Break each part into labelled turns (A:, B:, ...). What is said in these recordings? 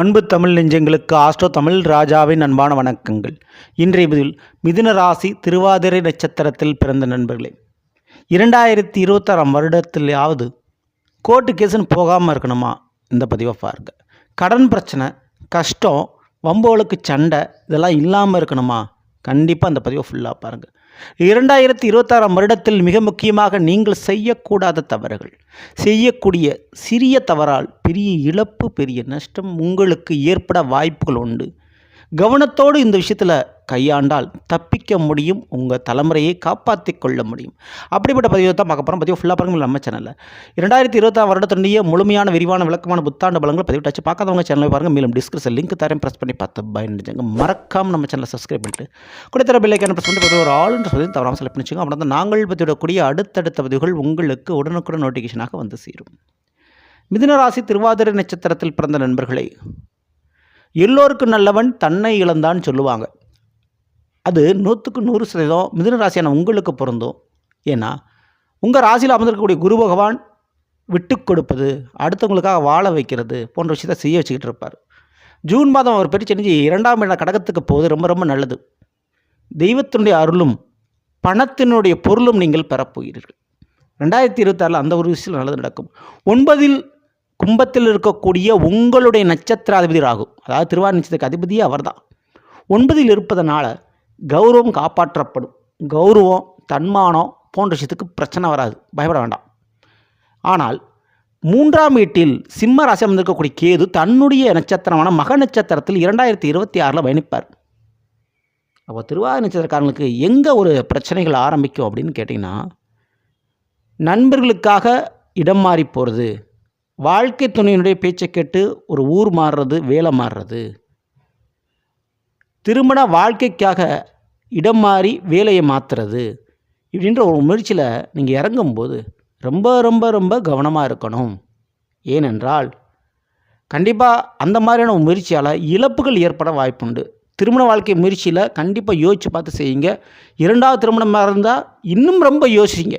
A: அன்பு தமிழ் நெஞ்சங்களுக்கு ஆஸ்ட்ரோ தமிழ் ராஜாவின் அன்பான வணக்கங்கள். இன்றைய பதில் மிதுன ராசி திருவாதிரை நட்சத்திரத்தில் பிறந்த நண்பர்களே. இரண்டாயிரத்தி இருபத்தாறாம் வருடத்திலாவது கோர்ட்டு கேஸுன்னு போகாமல் இருக்கணுமா? இந்த பதிவை பாருங்க. கடன் பிரச்சனை கஷ்டம் வம்போலுக்கு சண்டை இதெல்லாம் இல்லாமல் இருக்கணுமா? கண்டிப்பாக அந்த பதிவை ஃபுல்லாக பாருங்கள் இரண்டாயிரத்தி இருபத்தாறாம் வருடத்தில் மிக முக்கியமாக நீங்கள் செய்யக்கூடாத தவறுகள். செய்யக்கூடிய சிறிய தவறால் பெரிய இழப்பு பெரிய நஷ்டம் உங்களுக்கு ஏற்பட வாய்ப்புகள் உண்டு. கவனத்தோடு இந்த விஷயத்தில் கையாண்டால் தப்பிக்க முடியும் உங்கள் தலைமுறையை காப்பாற்றி கொள்ள முடியும். அப்படிப்பட்ட பதிவை தான் பார்க்க போகிறோம் பதிவு ஃபுல்லாக பாருங்கள் நம்ம சேனலில் இரண்டாயிரத்தி இருபத்தாறு வருடத்தினுடைய முழுமையான விரிவான விளக்கமான புத்தாண்டு பலங்கள் பதிவிட்டாச்சு. பார்க்காதவங்க சேனலை பாருங்கள் மேலும் டிஸ்கிரிப்ஷன் லிங்க் தரேன். ப்ரெஸ் பண்ணி பார்த்து பயன்படுத்துங்க மறக்காமல் நம்ம சேனலை சப்ஸ்கிரைப் பண்ணிட்டு கொடுத்தர பில்லைக்கான ப்ரெஸ் பண்ணிட்டு ஒரு ஆளுன்ற சொல்லி தவறாமல் செலக்ட் பண்ணிச்சுங்க அப்படின்னா தான் நாங்கள் பதிவிடக்கூடிய அடுத்தடுத்த பதிவுகள் உங்களுக்கு உடனுக்குடன் நோட்டிஃபிகேஷனாக வந்து சேரும். மிதுனராசி திருவாதிரை நட்சத்திரத்தில் பிறந்த நண்பர்களே எல்லோருக்கும் நல்லவன் தன்னை இழந்தான் சொல்லுவாங்க. அது நூற்றுக்கு நூறு சதவீதம் மிதுன ராசியான உங்களுக்கு பொருந்தும். ஏன்னா உங்கள் ராசியில் அமர்ந்திருக்கக்கூடிய குரு பகவான் விட்டு கொடுப்பது அடுத்தவங்களுக்காக வாழ வைக்கிறது போன்ற விஷயத்தை செய்ய வச்சுக்கிட்டு இருப்பார். ஜூன் மாதம் அவர் பெரிய செஞ்சு இரண்டாம் இட கடகத்துக்கு போவது ரொம்ப ரொம்ப நல்லது. தெய்வத்தினுடைய அருளும் பணத்தினுடைய பொருளும் நீங்கள் பெறப்போகிறீர்கள். ரெண்டாயிரத்தி இருபத்தாறில் அந்த ஒரு விஷயம் நல்லது நடக்கும். ஒன்பதில் கும்பத்தில் இருக்கக்கூடிய உங்களுடைய நட்சத்திராதிபதி ராகு அதாவது திருவாரூர் நட்சத்திரக்கு அதிபதியே அவர்தான். ஒன்பதில் இருப்பதனால கௌரவம் காப்பாற்றப்படும். கௌரவம் தன்மானம் போன்ற விஷயத்துக்கு பிரச்சனை வராது. பயப்பட வேண்டாம். ஆனால் மூன்றாம் வீட்டில் சிம்ம ராசி அமர்ந்திருக்கக்கூடிய கேது தன்னுடைய நட்சத்திரமான மக நட்சத்திரத்தில் இரண்டாயிரத்தி இருபத்தி ஆறில் பயணிப்பார். அப்போ திருவாரூர் நட்சத்திரக்காரங்களுக்கு எங்கே ஒரு பிரச்சனைகள் ஆரம்பிக்கும் அப்படின்னு கேட்டிங்கன்னா நண்பர்களுக்காக இடம் மாறி போகிறது வாழ்க்கை துணையினுடைய பேச்சை கேட்டு ஒரு ஊர் மாறுறது வேலை மாறுறது. திருமண வாழ்க்கைக்காக இடம் மாறி வேலையை மாற்றுறது இப்படின்ற ஒரு முயற்சியில் நீங்கள் இறங்கும்போது ரொம்ப ரொம்ப ரொம்ப கவனமாக இருக்கணும். ஏனென்றால் கண்டிப்பாக அந்த மாதிரியான முயற்சியால் இழப்புகள் ஏற்பட வாய்ப்புண்டு. திருமண வாழ்க்கை முயற்சியில் கண்டிப்பாக யோசித்து பார்த்து செய்யுங்க. இரண்டாவது திருமணமாக இருந்தால் இன்னும் ரொம்ப யோசிங்க.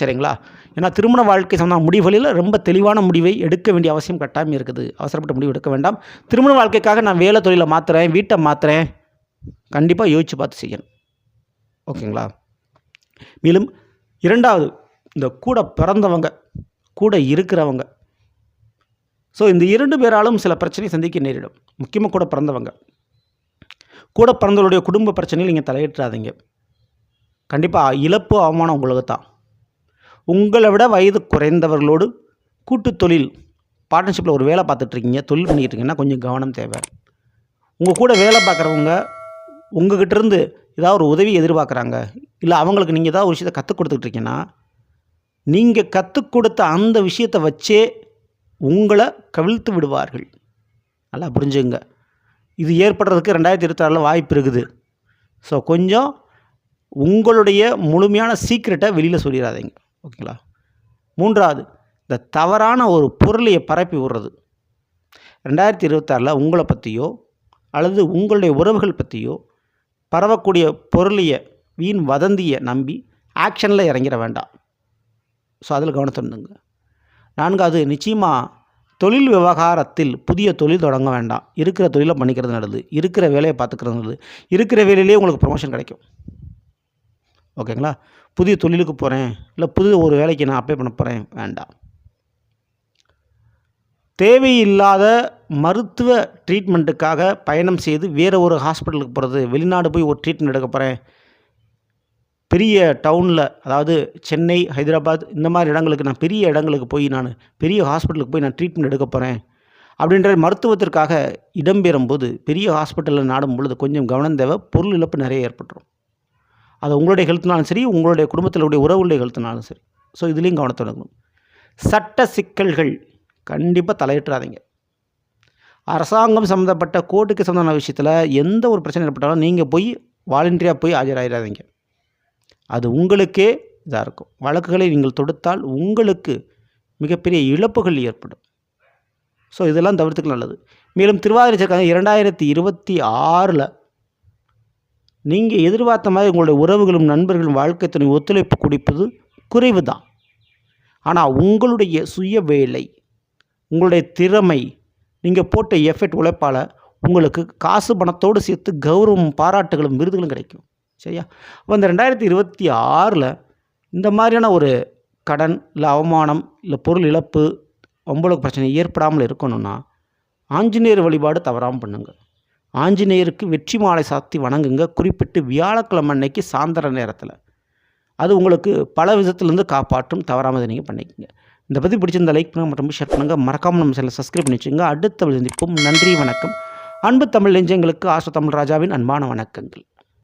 A: சரிங்களா? ஏன்னா திருமண வாழ்க்கை சம்பந்தமான முடிவுகளில் ரொம்ப தெளிவான முடிவை எடுக்க வேண்டிய அவசியம் கட்டாயம் இருக்குது. அவசரப்பட்ட முடிவு எடுக்க வேண்டாம். திருமண வாழ்க்கைக்காக நான் வேலை தொழிலை மாற்றுறேன் வீட்டை மாற்றுறேன் கண்டிப்பாக யோசித்து பார்த்து செய்யணும். ஓகேங்களா? மேலும் இரண்டாவது இந்த கூட பிறந்தவங்க கூட இருக்கிறவங்க. ஸோ இந்த இரண்டு பேராலும் சில பிரச்சனையை சந்திக்க நேரிடும். முக்கியமாக கூட பிறந்தவங்க. கூட பிறந்தவருடைய குடும்ப பிரச்சனையில் நீங்கள் தலையிட்டுறாதீங்க கண்டிப்பாக இழப்பு அவமானம் உங்களுக்கு தான் உங்களை விட வயது குறைந்தவர்களோடு கூட்டு தொழில் பார்ட்னர்ஷிப்பில் ஒரு வேலை பார்த்துட்ருக்கீங்க தொழில் பண்ணிக்கிட்டு இருக்கீங்கன்னா கொஞ்சம் கவனம் தேவை. உங்கள் கூட வேலை பார்க்குறவங்க உங்ககிட்டருந்து ஏதாவது ஒரு உதவி எதிர்பார்க்குறாங்க இல்லை அவங்களுக்கு நீங்கள் ஏதாவது ஒரு விஷயத்தை கற்றுக் கொடுத்துட்ருக்கீங்கன்னா நீங்கள் கற்றுக் கொடுத்த அந்த விஷயத்தை வச்சே உங்களை கவிழ்த்து விடுவார்கள். நல்லா புரிஞ்சுங்க இது ஏற்படுறதுக்கு ரெண்டாயிரத்தி இருபத்தாறில் வாய்ப்பு இருக்குது. ஸோ கொஞ்சம் உங்களுடைய முழுமையான சீக்ரெட்டை வெளியில் சொல்லிடாதீங்க ஓகேங்களா? மூன்றாவது இந்த தவறான ஒரு பொருளையை பரப்பி விடுறது. ரெண்டாயிரத்தி இருபத்தாறில் உங்களை பற்றியோ அல்லது உங்களுடைய உறவுகள் பற்றியோ பரவக்கூடிய பொருளையை வீண் வதந்தியை நம்பி ஆக்ஷனில் இறங்கிட வேண்டாம். ஸோ அதில் கவனத்துண்டுங்க நான்காவது நிச்சயமாக தொழில் விவகாரத்தில் புதிய தொழில் தொடங்க வேண்டாம். இருக்கிற தொழிலை பண்ணிக்கிறது நல்லது. இருக்கிற வேலையை பார்த்துக்கிறது நல்லது. இருக்கிற வேலையிலே உங்களுக்கு ப்ரொமோஷன் கிடைக்கும். ஓகேங்களா? புதிய தொழிலுக்கு போகிறேன் இல்லை புது ஒரு வேலைக்கு நான் அப்ளை பண்ண போகிறேன் வேண்டாம். தேவையில்லாத மருத்துவ ட்ரீட்மெண்ட்டுக்காக பயணம் செய்து வேறு ஒரு ஹாஸ்பிட்டலுக்கு போகிறது வெளிநாடு போய் ஒரு ட்ரீட்மெண்ட் எடுக்க போகிறேன் பெரிய டவுனில் அதாவது சென்னை ஹைதராபாத் இந்த மாதிரி இடங்களுக்கு நான் பெரிய இடங்களுக்கு போய் நான் பெரிய ஹாஸ்பிட்டலுக்கு போய் நான் ட்ரீட்மெண்ட் எடுக்க போகிறேன் அப்படின்ற மருத்துவத்திற்காக இடம்பெறும்போது பெரிய ஹாஸ்பிட்டலில் நாடும் பொழுது கொஞ்சம் கவனம் தேவை. பொருள் இழப்பு நிறைய ஏற்பட்டுரும். அது உங்களுடைய ஹெல்த்னாலும் சரி உங்களுடைய குடும்பத்திலுடைய உறவுடைய ஹெல்த்னாலும் சரி. ஸோ இதுலேயும் கவனத்தை எடுக்கணும் சட்ட சிக்கல்கள் கண்டிப்பாக தலையிட்டுறாதீங்க. அரசாங்கம் சம்மந்தப்பட்ட கோர்ட்டுக்கு சம்மந்தமான விஷயத்தில் எந்த ஒரு பிரச்சனை ஏற்பட்டாலும் நீங்கள் போய் வாலண்டியராக போய் ஆஜராகிறாதீங்க அது உங்களுக்கே இதாக இருக்கும். வழக்குகளை நீங்கள் தொடுத்தால் உங்களுக்கு மிகப்பெரிய இழப்புகள் ஏற்படும். ஸோ இதெல்லாம் தவிர்த்துக்கு நல்லது. மேலும் திருவாதிரை சேர்க்காங்க இரண்டாயிரத்தி இருபத்தி ஆறில் நீங்கள் எதிர்பார்த்த மாதிரி உங்களுடைய உறவுகளும் நண்பர்களும் வாழ்க்கை துணை ஒத்துழைப்பு கொடுப்பது குறைவு தான் ஆனால் உங்களுடைய சுய வேலை உங்களுடைய திறமை நீங்கள் போட்ட எஃபெக்ட் உழைப்பால் உங்களுக்கு காசு பணத்தோடு சேர்த்து கௌரவம் பாராட்டுகளும் விருதுகளும் கிடைக்கும். சரியா? அப்போ இந்த ரெண்டாயிரத்தி இருபத்தி ஆறில் இந்த மாதிரியான ஒரு கடன் இல்லை அவமானம் இல்லை பொருள் இழப்பு ஒம்பளுக்கு பிரச்சனை ஏற்படாமல் இருக்கணும்னா ஆஞ்சநேயர் வழிபாடு தவறாமல் பண்ணுங்கள் ஆஞ்சநேயருக்கு வெற்றி மாலை சாத்தி வணங்குங்க. குறிப்பிட்டு வியாழக்கிழமை அன்னைக்கு சாயந்தர நேரத்தில். அது உங்களுக்கு பல விதத்துலேருந்து காப்பாற்றும் தவறாமல் நீங்கள் பண்ணிக்கோங்க. இந்த பதிவு பிடிச்சிருந்த லைக் பண்ணுங்கள் மற்றும் ஷேர் பண்ணுங்கள் மறக்காமல் நம்ம சேனலை சப்ஸ்கிரைப் பண்ணி வச்சுங்க அடுத்த சந்திப்போம். நன்றி வணக்கம். அன்பு தமிழ் நெஞ்சங்களுக்கு ஆசோ தமிழ் ராஜாவின் அன்பான வணக்கங்கள்.